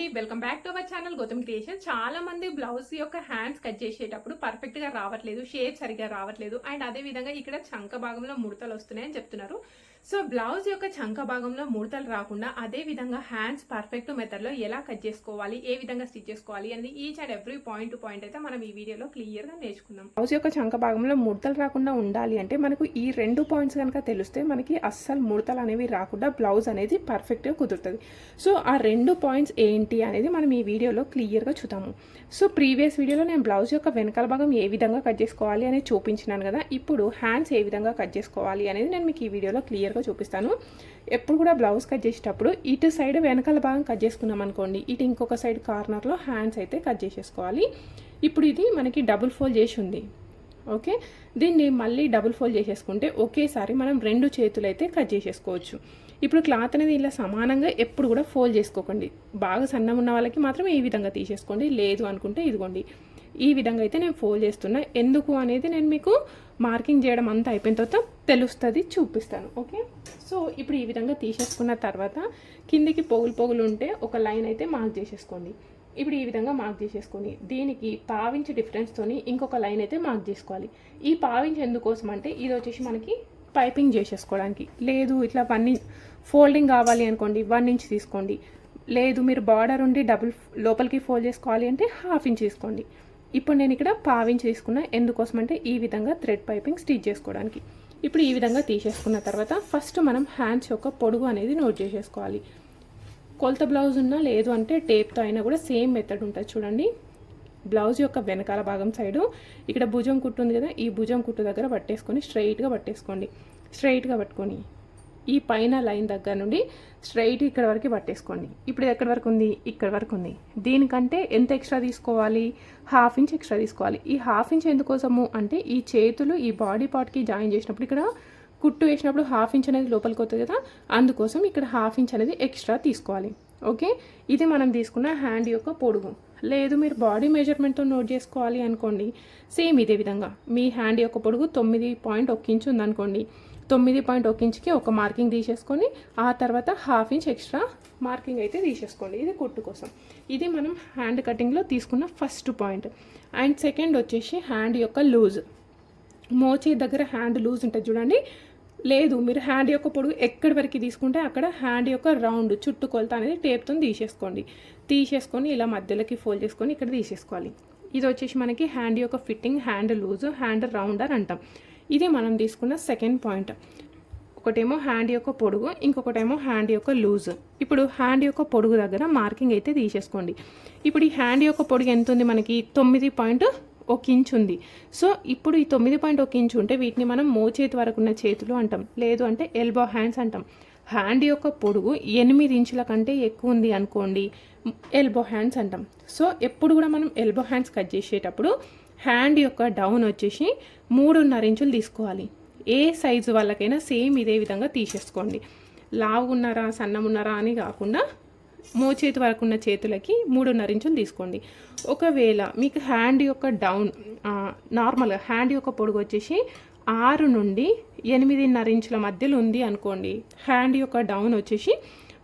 అండి. Welcome back to our channel Gautam creation చాలా మంది బ్లౌజ్ యొక్క హ్యాండ్స్ కట్ చేసేటప్పుడు పర్ఫెక్ట్గా రావట్లేదు షేప్ సరిగా రావట్లేదు. అండ్ అదే విధంగా ఇక్కడ చంక భాగంలో ముడతలు వస్తున్నాయని చెప్తున్నారు. సో బ్లౌజ్ యొక్క చంక భాగంలో ముడతలు రాకుండా అదే విధంగా హ్యాండ్స్ పర్ఫెక్ట్ మెథడ్లో ఎలా కట్ చేసుకోవాలి ఏ విధంగా స్టిచ్ చేసుకోవాలి అనేది each and every point to point అయితే మనం ఈ వీడియోలో క్లియర్గా నేర్చుకుందాం. బ్లౌజ్ యొక్క చంక భాగంలో ముడతలు రాకుండా ఉండాలి అంటే మనకు ఈ రెండు పాయింట్స్ కనుక తెలిస్తే మనకి అస్సలు ముడతలు అనేవి రాకుండా బ్లౌజ్ అనేది పర్ఫెక్ట్గా కుదురుతుంది. సో ఆ రెండు పాయింట్స్ ఏంటి అనేది మనం ఈ వీడియోలో క్లియర్గా చూద్దాము. సో ప్రీవియస్ వీడియోలో నేను బ్లౌజ్ యొక్క వెనకాల భాగం ఏ విధంగా కట్ చేసుకోవాలి అనేది చూపించినాను కదా ఇప్పుడు హ్యాండ్స్ ఏ విధంగా కట్ చేసుకోవాలి అనేది నేను మీకు ఈ వీడియోలో క్లియర్గా చూపిస్తాను. ఎప్పుడు కూడా బ్లౌజ్ కట్ చేసేటప్పుడు ఇటు సైడ్ వెనకాల భాగం కట్ చేసుకున్నాం అనుకోండి ఇటు ఇంకొక సైడ్ కార్నర్లో హ్యాండ్స్ అయితే కట్ చేసేసుకోవాలి. ఇప్పుడు ఇది మనకి డబుల్ ఫోల్డ్ చేసి ఉంది. ఓకే? దీన్ని మళ్ళీ డబుల్ ఫోల్డ్ చేసేసుకుంటే ఒకేసారి మనం రెండు చేతులు అయితే కట్ చేసేసుకోవచ్చు. ఇప్పుడు క్లాత్ అనేది ఇలా సమానంగా ఎప్పుడు కూడా ఫోల్డ్ చేసుకోకండి. బాగా సన్నం ఉన్న వాళ్ళకి మాత్రం ఈ విధంగా తీసేసుకోండి. లేదు అనుకుంటే ఇదిగోండి. ఈ విధంగా అయితే నేను ఫోల్డ్ చేస్తున్నా. ఎందుకు అనేది నేను మీకు మార్కింగ్ చేయడం అంతా అయిపోయిన తర్వాత తెలుస్తుంది చూపిస్తాను ఓకే? సో ఇప్పుడు ఈ విధంగా తీసేసుకున్న తర్వాత కిందికి పొగులు పొగులు ఉంటే ఒక లైన్ అయితే మార్క్ చేసేసుకోండి. ఇప్పుడు ఈ విధంగా మార్క్ చేసేసుకొని దీనికి పావించి డిఫరెన్స్తోని ఇంకొక లైన్ అయితే మార్క్ చేసుకోవాలి. ఈ పావించి ఎందుకోసం అంటే ఇది వచ్చేసి మనకి పైపింగ్ చేసేసుకోవడానికి. లేదు ఇట్లా వన్ ఫోల్డింగ్ కావాలి అనుకోండి వన్ ఇంచ్ తీసుకోండి. లేదు మీరు బార్డర్ ఉండి డబుల్ లోపలికి ఫోల్డ్ చేసుకోవాలి అంటే హాఫ్ ఇంచ్ తీసుకోండి. ఇప్పుడు నేను ఇక్కడ పావించి తీసుకున్నా ఎందుకోసం అంటే ఈ విధంగా థ్రెడ్ పైపింగ్ స్టిచ్ చేసుకోవడానికి. ఇప్పుడు ఈ విధంగా తీసేసుకున్న తర్వాత ఫస్ట్ మనం హ్యాండ్స్ యొక్క పొడుగు అనేది నోట్ చేసేసుకోవాలి. కొలత బ్లౌజ్ ఉన్నా లేదు అంటే టేప్తో అయినా కూడా సేమ్ మెథడ్ ఉంటుంది చూడండి. బ్లౌజ్ యొక్క వెనకాల భాగం సైడు ఇక్కడ భుజం కుట్టు ఉంది కదా ఈ భుజం కుట్టు దగ్గర పట్టేసుకొని స్ట్రైట్గా పట్టేసుకోండి. స్ట్రైట్గా పట్టుకొని ఈ పైన లైన్ దగ్గర నుండి స్ట్రైట్ ఇక్కడ వరకు పట్టేసుకోండి. ఇప్పుడు ఎక్కడ ఎక్కడి వరకు ఉంది? ఇక్కడ వరకు ఉంది. దీనికంటే ఎంత ఎక్స్ట్రా తీసుకోవాలి? హాఫ్ ఇంచ్ ఎక్స్ట్రా తీసుకోవాలి. ఈ హాఫ్ ఇంచ్ ఎందుకోసము అంటే ఈ చేతులు ఈ బాడీ పార్ట్కి జాయిన్ చేసినప్పుడు ఇక్కడ కుట్టు వేసినప్పుడు హాఫ్ ఇంచ్ అనేది లోపలికి వస్తుంది కదా? అందుకోసం ఇక్కడ హాఫ్ ఇంచ్ అనేది ఎక్స్ట్రా తీసుకోవాలి. ఓకే? ఇది మనం తీసుకున్న హ్యాండ్ యొక్క పొడుగు. లేదు మీరు బాడీ మెజర్మెంట్తో నోట్ చేసుకోవాలి అనుకోండి. సేమ్ ఇదే విధంగా. మీ హ్యాండ్ యొక్క పొడుగు తొమ్మిది పాయింట్ ఒక ఇంచ్ ఉందనుకోండి. తొమ్మిది పాయింట్ ఒక ఇంచ్కి ఒక మార్కింగ్ తీసేసుకొని ఆ తర్వాత హాఫ్ ఇంచ్ ఎక్స్ట్రా మార్కింగ్ అయితే తీసేసుకోండి. ఇది కుట్టు కోసం. ఇది మనం హ్యాండ్ కటింగ్లో తీసుకున్న ఫస్ట్ పాయింట్. అండ్ సెకండ్ వచ్చేసి హ్యాండ్ యొక్క లూజ్. మోచే దగ్గర హ్యాండ్ లూజ్ ఉంటుంది చూడండి. లేదు మీరు హ్యాండ్ యొక్క పొడుగు ఎక్కడి వరకు తీసుకుంటే అక్కడ హ్యాండ్ యొక్క రౌండ్ చుట్టు కొలత అనేది టేప్తో తీసేసుకోండి. తీసేసుకొని ఇలా మధ్యలోకి ఫోల్డ్ చేసుకొని ఇక్కడ తీసేసుకోవాలి. ఇది వచ్చేసి మనకి హ్యాండ్ యొక్క fitting hand loose hand rounder అంటాం. ఇది మనం తీసుకున్న సెకండ్ పాయింట్ ఒకటేమో హ్యాండ్ యొక్క పొడుగు ఇంకొకటేమో హ్యాండ్ యొక్క లూజ్ ఇప్పుడు హ్యాండ్ యొక్క పొడుగు దగ్గర మార్కింగ్ అయితే తీసేసుకోండి. ఇప్పుడు ఈ హ్యాండ్ యొక్క పొడుగు ఎంత ఉంది మనకి? తొమ్మిది పాయింట్ ఒక ఇంచ్ ఉంది. సో ఇప్పుడు ఈ తొమ్మిది పాయింట్ ఒక ఇంచ్ ఉంటే వీటిని మనం మోచేతి వరకు ఉన్న చేతులు అంటాం. లేదు అంటే ఎల్బో హ్యాండ్స్ అంటాం. హ్యాండ్ యొక్క పొడుగు ఎనిమిది ఇంచుల కంటే ఎక్కువ ఉంది అనుకోండి ఎల్బో హ్యాండ్స్ అంటాం. సో ఎప్పుడు కూడా మనం ఎల్బో హ్యాండ్స్ కట్ చేసేటప్పుడు హ్యాండ్ యొక్క డౌన్ వచ్చేసి మూడున్నర ఇంచులు తీసుకోవాలి. ఏ సైజు వాళ్ళకైనా సేమ్ ఇదే విధంగా తీసేసుకోండి. లావు సన్నమున్నారా అని కాకుండా మోచేతి వరకు ఉన్న చేతులకి మూడున్నర ఇంచులు తీసుకోండి. ఒకవేళ మీకు హ్యాండ్ యొక్క డౌన్ నార్మల్గా హ్యాండ్ యొక్క పొడుగు వచ్చేసి ఆరు నుండి ఎనిమిదిన్నర ఇంచుల మధ్యలో ఉంది అనుకోండి. హ్యాండ్ యొక్క డౌన్ వచ్చేసి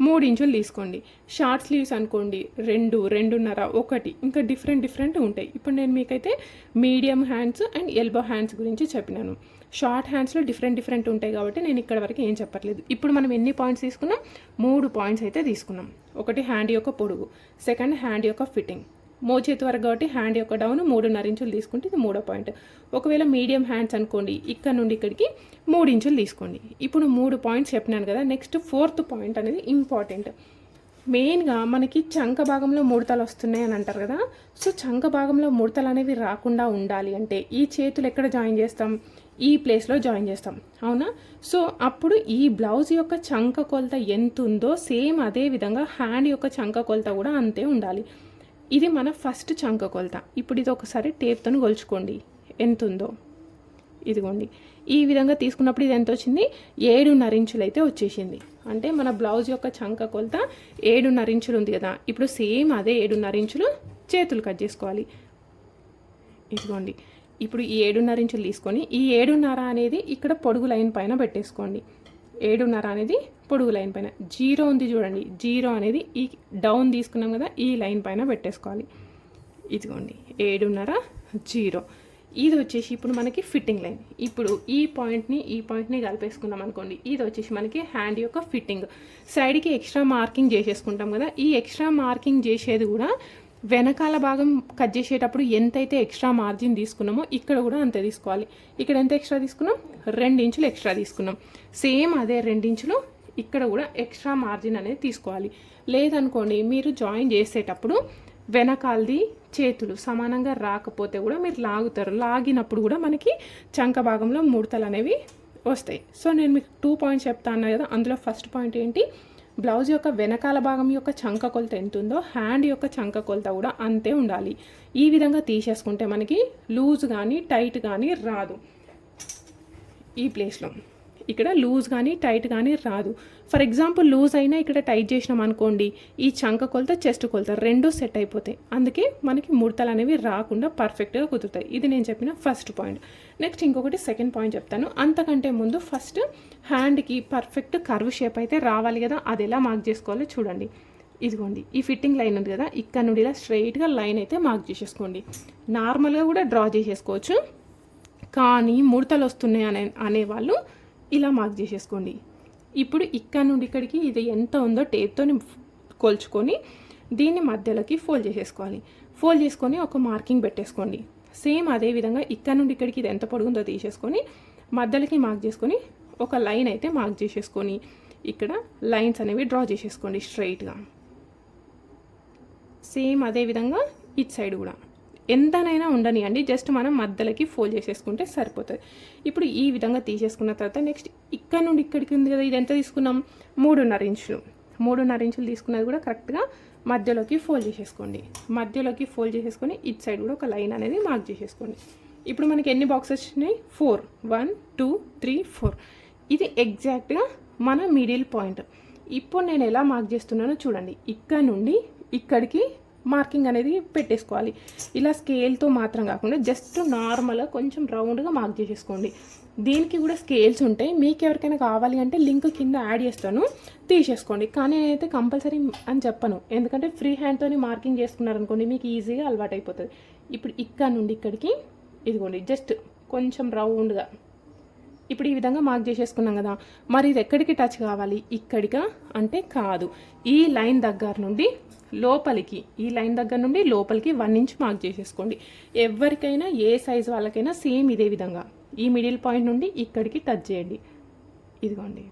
మూడు ఇంచులు తీసుకోండి. షార్ట్ స్లీవ్స్ అనుకోండి రెండు రెండున్నర ఒకటి ఇంకా డిఫరెంట్ డిఫరెంట్ ఉంటాయి. ఇప్పుడు నేను మీకైతే medium hands and elbow hands గురించి చెప్పినాను. షార్ట్ హ్యాండ్స్లో డిఫరెంట్ డిఫరెంట్ ఉంటాయి కాబట్టి నేను ఇక్కడ వరకు ఏం చెప్పట్లేదు. ఇప్పుడు మనం ఎన్ని పాయింట్స్ తీసుకున్నాం? మూడు పాయింట్స్ అయితే తీసుకున్నాం. ఒకటి హ్యాండ్ యొక్క పొడుగు సెకండ్ హ్యాండ్ యొక్క ఫిట్టింగ్. మోచేతి వరకు కాబట్టి హ్యాండ్ యొక్క డౌన్ మూడున్నర ఇంచులు తీసుకుంటే ఇది మూడో పాయింట్. ఒకవేళ మీడియం హ్యాండ్స్ అనుకోండి ఇక్కడ నుండి ఇక్కడికి మూడు ఇంచులు తీసుకోండి. ఇప్పుడు మూడు పాయింట్స్ చెప్పినాను కదా నెక్స్ట్ ఫోర్త్ పాయింట్ అనేది ఇంపార్టెంట్. మెయిన్గా మనకి చంక భాగంలో ముడతలు వస్తున్నాయి అని అంటారు కదా సో చంక భాగంలో ముడతలు అనేవి రాకుండా ఉండాలి అంటే ఈ చేతులు ఎక్కడ జాయిన్ చేస్తాం? ఈ ప్లేస్లో జాయిన్ చేస్తాం. అవునా? సో అప్పుడు ఈ బ్లౌజ్ యొక్క చంక కొలత ఎంత ఉందో సేమ్ అదే విధంగా హ్యాండ్ యొక్క చంక కొలత కూడా అంతే ఉండాలి. ఇది మన ఫస్ట్ చంక కొలత. ఇప్పుడు ఇది ఒకసారి టేప్తో కొలుచుకోండి. ఎంత ఉందో ఇదిగోండి. ఈ విధంగా తీసుకున్నప్పుడు ఇది ఎంత వచ్చింది ఏడున్నర ఇంచులు అయితే వచ్చేసింది. అంటే మన బ్లౌజ్ యొక్క చంక కొలత ఏడున్నర ఇంచులు ఉంది కదా. ఇప్పుడు సేమ్ అదే ఏడున్నర ఇంచులు చేతులు కట్ చేసుకోవాలి. ఇదిగోండి. ఇప్పుడు ఈ ఏడున్నర ఇంచులు తీసుకొని ఈ ఏడున్నర అనేది ఇక్కడ పొడుగు లైన్ పైన పెట్టేసుకోండి. ఏడున్నర అనేది పొడుగు లైన్ పైన. జీరో ఉంది చూడండి. జీరో అనేది ఈ డౌన్ తీసుకున్నాం కదా ఈ లైన్ పైన పెట్టేసుకోవాలి. ఇదిగోండి. ఏడున్నర జీరో. ఇది వచ్చేసి ఇప్పుడు మనకి ఫిట్టింగ్ లైన్. ఇప్పుడు ఈ పాయింట్ని ఈ పాయింట్ని కలిపేసుకున్నాం అనుకోండి. ఇది వచ్చేసి మనకి హ్యాండ్ యొక్క ఫిట్టింగ్. సైడ్కి ఎక్స్ట్రా మార్కింగ్ చేసేసుకుంటాం కదా. ఈ ఎక్స్ట్రా మార్కింగ్ చేసేది కూడా వెనకాల భాగం కట్ చేసేటప్పుడు ఎంతైతే ఎక్స్ట్రా మార్జిన్ తీసుకున్నామో ఇక్కడ కూడా అంతే తీసుకోవాలి. ఇక్కడ ఎంత ఎక్స్ట్రా తీసుకున్నాం? రెండు ఇంచులు ఎక్స్ట్రా తీసుకున్నాం. సేమ్ అదే రెండించులు ఇక్కడ కూడా ఎక్స్ట్రా మార్జిన్ అనేది తీసుకోవాలి. లేదనుకోండి మీరు జాయిన్ చేసేటప్పుడు వెనకాలది చేతులు సమానంగా రాకపోతే కూడా మీరు లాగుతారు. లాగినప్పుడు కూడా మనకి చంక భాగంలో ముడతలు అనేవి వస్తాయి. సో నేను మీకు టూ పాయింట్స్ చెప్తాను కదా అందులో ఫస్ట్ పాయింట్ ఏంటి? బ్లౌజ్ యొక్క వెనకాల భాగం యొక్క చంక కొలత ఎంత ఉందో హ్యాండ్ యొక్క చంక కొలత కూడా అంతే ఉండాలి. ఈ విధంగా తీసేసుకుంటే మనకి లూజ్ కానీ టైట్ కానీ రాదు. ఈ ప్లేస్లో ఇక్కడ లూజ్ కానీ టైట్ కానీ రాదు. ఫర్ ఎగ్జాంపుల్ లూజ్ అయినా ఇక్కడ టైట్ చేసినాం అనుకోండి ఈ చంక కొలత చెస్ట్ కొలత రెండు సెట్ అయిపోతాయి. అందుకే మనకి ముడతలు అనేవి రాకుండా పర్ఫెక్ట్గా కుదురుతాయి. ఇది నేను చెప్పిన ఫస్ట్ పాయింట్ నెక్స్ట్ ఇంకొకటి సెకండ్ పాయింట్ చెప్తాను. అంతకంటే ముందు ఫస్ట్ హ్యాండ్కి పర్ఫెక్ట్ కర్వ్ షేప్ అయితే రావాలి కదా అది ఎలా మార్క్ చేసుకోవాలో చూడండి. ఇదిగోండి ఈ ఫిట్టింగ్ లైన్ ఉంది కదా ఇక్కడ నుండి ఇలా స్ట్రైట్గా లైన్ అయితే మార్క్ చేసేసుకోండి. నార్మల్గా కూడా డ్రా చేసేసుకోవచ్చు. కానీ ముడతలు వస్తున్నాయి అనే అనేవాళ్ళు ఇలా మార్క్ చేసేసుకోండి. ఇప్పుడు ఇక్కడ నుండి ఇక్కడికి ఇది ఎంత ఉందో టేప్తో కొలుచుకొని దీన్ని మధ్యలోకి ఫోల్డ్ చేసేసుకోవాలి. ఫోల్డ్ చేసుకొని ఒక మార్కింగ్ పెట్టేసుకోండి. సేమ్ అదే విధంగా ఇక్కడ నుండి ఇక్కడికి ఇది ఎంత పొడుగుందో తీసేసుకొని మధ్యలోకి మార్క్ చేసుకొని ఒక లైన్ అయితే మార్క్ చేసేసుకొని ఇక్కడ లైన్స్ అనేవి డ్రా చేసేసుకోండి స్ట్రైట్గా. సేమ్ అదే విధంగా ఇటు సైడ్ కూడా. ఎంతనైనా ఉండనియండి జస్ట్ మనం మధ్యలోకి ఫోల్డ్ చేసేసుకుంటే సరిపోతుంది. ఇప్పుడు ఈ విధంగా తీసేసుకున్న తర్వాత నెక్స్ట్ ఇక్కడ నుండి ఇక్కడికి ఉంది కదా ఇది ఎంత తీసుకున్నాం? మూడున్నర ఇంచులు. మూడున్నర ఇంచులు తీసుకున్నది కూడా కరెక్ట్గా మధ్యలోకి ఫోల్డ్ చేసేసుకోండి. మధ్యలోకి ఫోల్డ్ చేసేసుకొని ఇటు సైడ్ కూడా ఒక లైన్ అనేది మార్క్ చేసేసుకోండి. ఇప్పుడు మనకి ఎన్ని బాక్సెస్ వచ్చినాయి? Four. One two three four. ఇది ఎగ్జాక్ట్గా మన మిడిల్ పాయింట్. ఇప్పుడు నేను ఎలా మార్క్ చేస్తున్నానో చూడండి. ఇక్కడ నుండి ఇక్కడికి మార్కింగ్ అనేది పెట్టేసుకోవాలి. ఇలా స్కేల్తో మాత్రం కాకుండా జస్ట్ నార్మల్గా కొంచెం రౌండ్గా మార్క్ చేసేసుకోండి. దీనికి కూడా స్కేల్స్ ఉంటాయి. మీకు ఎవరికైనా కావాలి అంటే లింక్ కింద యాడ్ చేస్తాను. తీసేసుకోండి. కానీ నేనైతే కంపల్సరీ అని చెప్పను. ఎందుకంటే ఫ్రీ హ్యాండ్తోని మార్కింగ్ చేసుకున్నారనుకోండి మీకు ఈజీగా అలవాటు అయిపోతుంది ఇప్పుడు ఇక్కడ నుండి ఇక్కడికి ఇదిగోండి. జస్ట్ కొంచెం రౌండ్గా ఇప్పుడు ఈ విధంగా మార్క్ చేసేసుకున్నాం కదా మరి ఇది ఎక్కడికి టచ్ కావాలి? ఇక్కడిగా అంటే కాదు. ఈ లైన్ దగ్గర నుండి లోపలికి ఈ లైన్ దగ్గర నుండి లోపలికి వన్ ఇంచ్ మార్క్ చేసేసుకోండి. ఎవరికైనా ఏ సైజ్ వాళ్ళకైనా సేమ్ ఇదే విధంగా. ఈ మిడిల్ పాయింట్ నుండి ఇక్కడికి టచ్ చేయండి. ఇదిగోండి.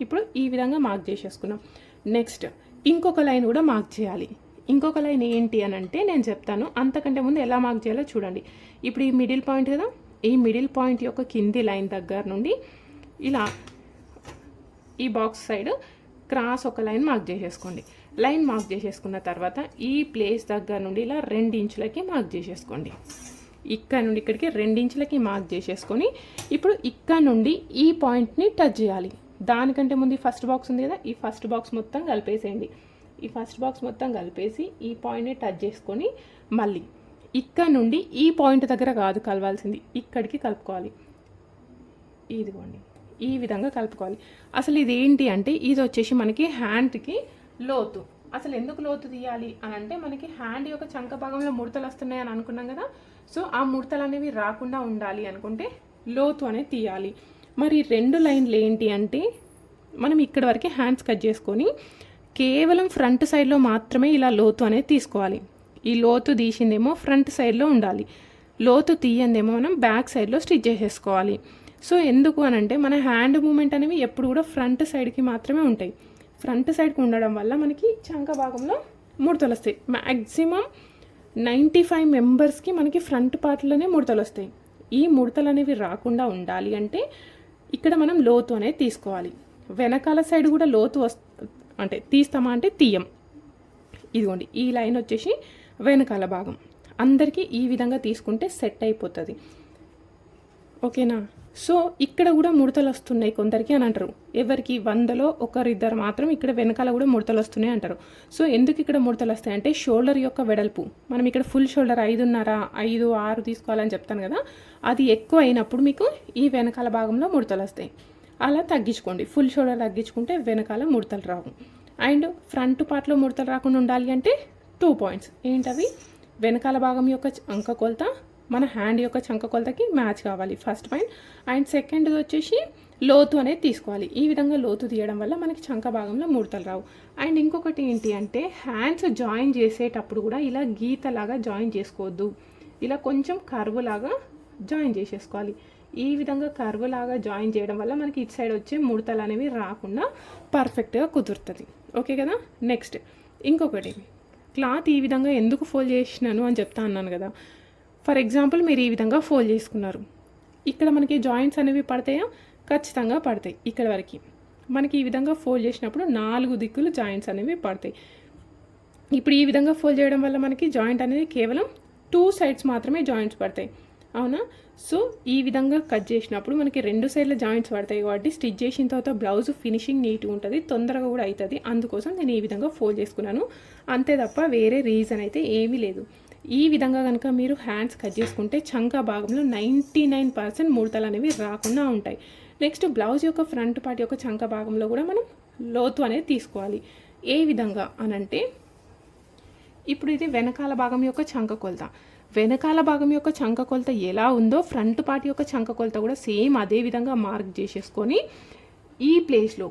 ఇప్పుడు ఈ విధంగా మార్క్ చేసేసుకున్నాం. నెక్స్ట్ ఇంకొక లైన్ కూడా మార్క్ చేయాలి. ఇంకొక లైన్ ఏంటి అని అంటే నేను చెప్తాను. అంతకంటే ముందు ఎలా మార్క్ చేయాలో చూడండి. ఇప్పుడు ఈ మిడిల్ పాయింట్ కదా? ఈ మిడిల్ పాయింట్ యొక్క కింది లైన్ దగ్గర నుండి ఇలా ఈ బాక్స్ సైడ్ క్రాస్ ఒక లైన్ మార్క్ చేసేసుకోండి. లైన్ మార్క్ చేసేసుకున్న తర్వాత ఈ ప్లేస్ దగ్గర నుండి ఇలా రెండు ఇంచులకి మార్క్ చేసేసుకోండి. ఇక్కడ నుండి ఇక్కడికి రెండించులకి మార్క్ చేసేసుకొని ఇప్పుడు ఇక్కడ నుండి ఈ పాయింట్ని టచ్ చేయాలి. దానికంటే ముందు ఈ ఫస్ట్ బాక్స్ ఉంది కదా ఈ ఫస్ట్ బాక్స్ మొత్తం కలిపేసేయండి. ఈ ఫస్ట్ బాక్స్ మొత్తం కలిపేసి ఈ పాయింట్ని టచ్ చేసుకొని మళ్ళీ ఇక్కడ నుండి ఈ పాయింట్ దగ్గర కాదు కలవాల్సింది. ఇక్కడికి కలుపుకోవాలి. ఇదిగోండి. ఈ విధంగా కలుపుకోవాలి. అసలు ఇది ఏంటి అంటే ఇది వచ్చేసి మనకి హ్యాండ్కి లోతు. అసలు ఎందుకు లోతు తీయాలి అని అంటే మనకి హ్యాండ్ యొక్క చంక భాగంలో ముడతలు వస్తున్నాయి అని అనుకున్నాం కదా. సో ఆ ముడతలు అనేవి రాకుండా ఉండాలి అనుకుంటే లోతు అనేది తీయాలి. మరి రెండు లైన్లు ఏంటి అంటే మనం ఇక్కడ వరకే హ్యాండ్స్ కట్ చేసుకొని కేవలం ఫ్రంట్ సైడ్లో మాత్రమే ఇలా లోతు అనేది తీసుకోవాలి. ఈ లోతు తీసిందేమో ఫ్రంట్ సైడ్లో ఉండాలి. లోతు తీయందేమో మనం బ్యాక్ సైడ్లో స్టిచ్ చేసేసుకోవాలి. సో ఎందుకు అని అంటే మన హ్యాండ్ మూమెంట్ అనేవి ఎప్పుడు కూడా ఫ్రంట్ సైడ్కి మాత్రమే ఉంటాయి. ఫ్రంట్ సైడ్కి ఉండడం వల్ల మనకి చంక భాగంలో ముడతలు వస్తాయి. మ్యాక్సిమం నైంటీ ఫైవ్ మెంబర్స్కి మనకి ఫ్రంట్ పార్ట్లోనే ముడతలు వస్తాయి. ఈ ముడతలు అనేవి రాకుండా ఉండాలి అంటే ఇక్కడ మనం లోతు అనేది తీసుకోవాలి. వెనకాల సైడ్ కూడా లోతు వస్ అంటే తీస్తామా అంటే తీయం. ఇదిగోండి ఈ లైన్ వచ్చేసి వెనకాల భాగం. అందరికీ ఈ విధంగా తీసుకుంటే సెట్ అయిపోతుంది. ఓకేనా? సో ఇక్కడ కూడా ముడతలు వస్తున్నాయి కొందరికి అని అంటారు. ఎవరికి? వందలో ఒకరిద్దరు మాత్రం ఇక్కడ వెనకాల కూడా ముడతలు వస్తున్నాయి అంటారు. సో ఎందుకు ఇక్కడ ముడతలు వస్తాయి అంటే షోల్డర్ యొక్క వెడల్పు. మనం ఇక్కడ ఫుల్ షోల్డర్ ఐదున్నర ఐదు ఆరు తీసుకోవాలని చెప్తాను కదా. అది ఎక్కువ అయినప్పుడు మీకు ఈ వెనకాల భాగంలో ముడతలు వస్తాయి. అలా తగ్గించుకోండి. ఫుల్ షోల్డర్ తగ్గించుకుంటే వెనకాల ముడతలు రావు. అండ్ ఫ్రంట్ పార్ట్లో ముడతలు రాకుండా ఉండాలి అంటే టూ పాయింట్స్ ఏంటవి? వెనకాల భాగం యొక్క చంక కొలత మన హ్యాండ్ యొక్క చంక కొలతకి మ్యాచ్ కావాలి. ఫస్ట్ పాయింట్ అండ్ సెకండ్ వచ్చేసి లోతు అనేది తీసుకోవాలి. ఈ విధంగా లోతు తీయడం వల్ల మనకి చంక భాగంలో ముడతలు రావు. అండ్ ఇంకొకటి ఏంటి అంటే హ్యాండ్స్ జాయిన్ చేసేటప్పుడు కూడా ఇలా గీతలాగా జాయిన్ చేసుకోవద్దు. ఇలా కొంచెం కర్వ్ లాగా జాయిన్ చేసేసుకోవాలి. ఈ విధంగా కర్వ్ లాగా జాయిన్ చేయడం వల్ల మనకి ఇటు సైడ్ వచ్చే ముడతలు అనేవి రాకుండా పర్ఫెక్ట్గా కుదురుతుంది. ఓకే కదా? నెక్స్ట్ ఇంకొకటి. క్లాత్ ఈ విధంగా ఎందుకు ఫోల్డ్ చేసినాను అని చెప్తా అన్నాను కదా. ఫర్ ఎగ్జాంపుల్ మీరు ఈ విధంగా ఫోల్డ్ చేసుకున్నారు. ఇక్కడ మనకి జాయింట్స్ అనేవి పడతాయా? ఖచ్చితంగా పడతాయి ఇక్కడ వరకు. మనకి ఈ విధంగా ఫోల్డ్ చేసినప్పుడు నాలుగు దిక్కులు జాయింట్స్ అనేవి పడతాయి. ఇప్పుడు ఈ విధంగా ఫోల్డ్ చేయడం వల్ల మనకి జాయింట్ అనేది కేవలం టూ సైడ్స్ మాత్రమే జాయింట్స్ పడతాయి. అవునా? సో ఈ విధంగా కట్ చేసినప్పుడు మనకి రెండు సైడ్ల జాయింట్స్ పడతాయి కాబట్టి స్టిచ్ చేసిన తర్వాత బ్లౌజ్ ఫినిషింగ్ నీట్గా ఉంటుంది తొందరగా కూడా అవుతుంది అందుకోసం నేను ఈ విధంగా ఫోల్డ్ చేసుకున్నాను. అంతే తప్ప వేరే రీజన్ అయితే ఏమీ లేదు. ఈ విధంగా కనుక మీరు హ్యాండ్స్ కట్ చేసుకుంటే చంకా భాగంలో నైంటీ నైన్ పర్సెంట్ ముడతలు అనేవి రాకుండా ఉంటాయి. నెక్స్ట్ బ్లౌజ్ యొక్క ఫ్రంట్ పార్ట్ యొక్క చంక భాగంలో కూడా మనం లోతు అనేది తీసుకోవాలి. ఏ విధంగా అనంటే ఇప్పుడు ఇది వెనకాల భాగం యొక్క చంక కొలత. వెనకాల భాగం యొక్క చంక కొలత ఎలా ఉందో ఫ్రంట్ పార్ట్ యొక్క చంక కొలత కూడా సేమ్ అదే విధంగా మార్క్ చేసేసుకొని ఈ ప్లేస్లో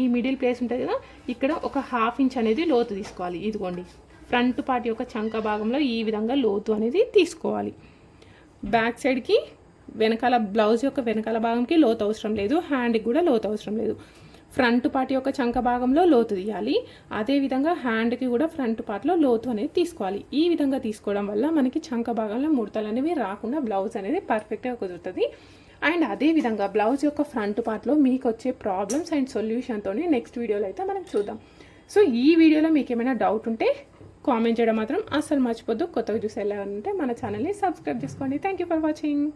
ఈ మిడిల్ ప్లేస్ ఉంటుంది కదా ఇక్కడ ఒక హాఫ్ ఇంచ్ అనేది లోతు తీసుకోవాలి. ఇదిగోండి ఫ్రంట్ పార్ట్ యొక్క చంక భాగంలో ఈ విధంగా లోతు అనేది తీసుకోవాలి. బ్యాక్ సైడ్కి వెనకాల బ్లౌజ్ యొక్క వెనకాల భాగంకి లోతు అవసరం లేదు హ్యాండ్కి కూడా లోతు అవసరం లేదు. ఫ్రంట్ పార్ట్ యొక్క చంక భాగంలో లోతు తీయాలి. అదేవిధంగా హ్యాండ్కి కూడా ఫ్రంట్ పార్ట్లో లోతు అనేది తీసుకోవాలి. ఈ విధంగా తీసుకోవడం వల్ల మనకి చంక భాగంలో ముడతలు అనేవి రాకుండా బ్లౌజ్ అనేది పర్ఫెక్ట్గా కుదురుతుంది. అండ్ అదేవిధంగా బ్లౌజ్ యొక్క ఫ్రంట్ పార్ట్లో మీకు వచ్చే ప్రాబ్లమ్స్ అండ్ సొల్యూషన్తో నెక్స్ట్ వీడియోలో అయితే మనం చూద్దాం. సో ఈ వీడియోలో మీకు ఏమైనా డౌట్ ఉంటే కామెంట్ చేయడం మాత్రం అస్సలు మర్చిపోద్దు. కొత్తగా చూసి వెళ్ళాలంటే మన ఛానల్ని సబ్స్క్రైబ్ చేసుకోండి. Thank you for watching